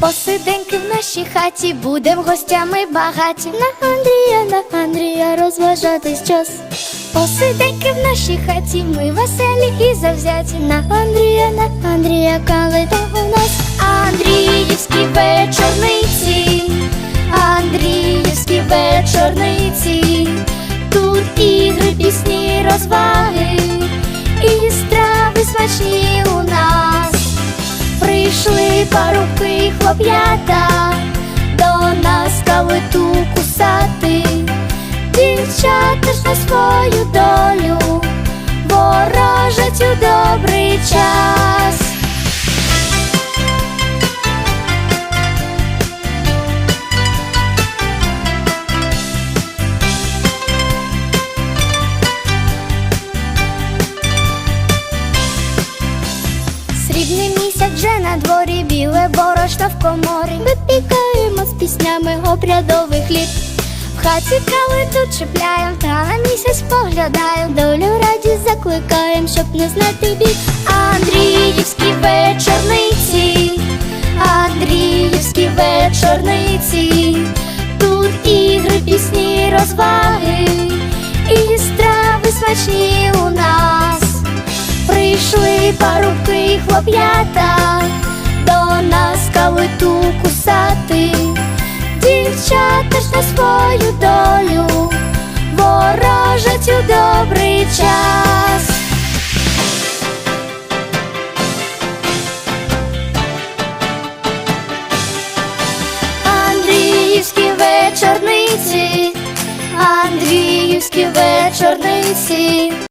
Посиденьки в нашій хаті, будем гостями багаті. На Андрія, на Андрія розважатись час. Посиденьки в нашій хаті, ми веселі і завзяті. На Андрія, на Андрія, калита у нас. Андріївські вечорниці, Андріївські вечорниці. Тут ігри, пісні, розваги парубки й Срібний місяць вже на дворі, біле борошно в коморі. Випікаємо з піснями обрядовий хліб. В хаті калиту чіпляєм, та на місяць поглядаєм. Долю радість закликаєм, щоб не знати бід. Андріївські вечорниці, Андріївські вечорниці. Тут ігри, пісні, розваги і страви смачні у нас. Прийшли парубки й хлоп'ята до нас калиту кусати, дівчата ж на свою долю ворожать у добрий час. Андріївські вечорниці, Андріївські вечорниці.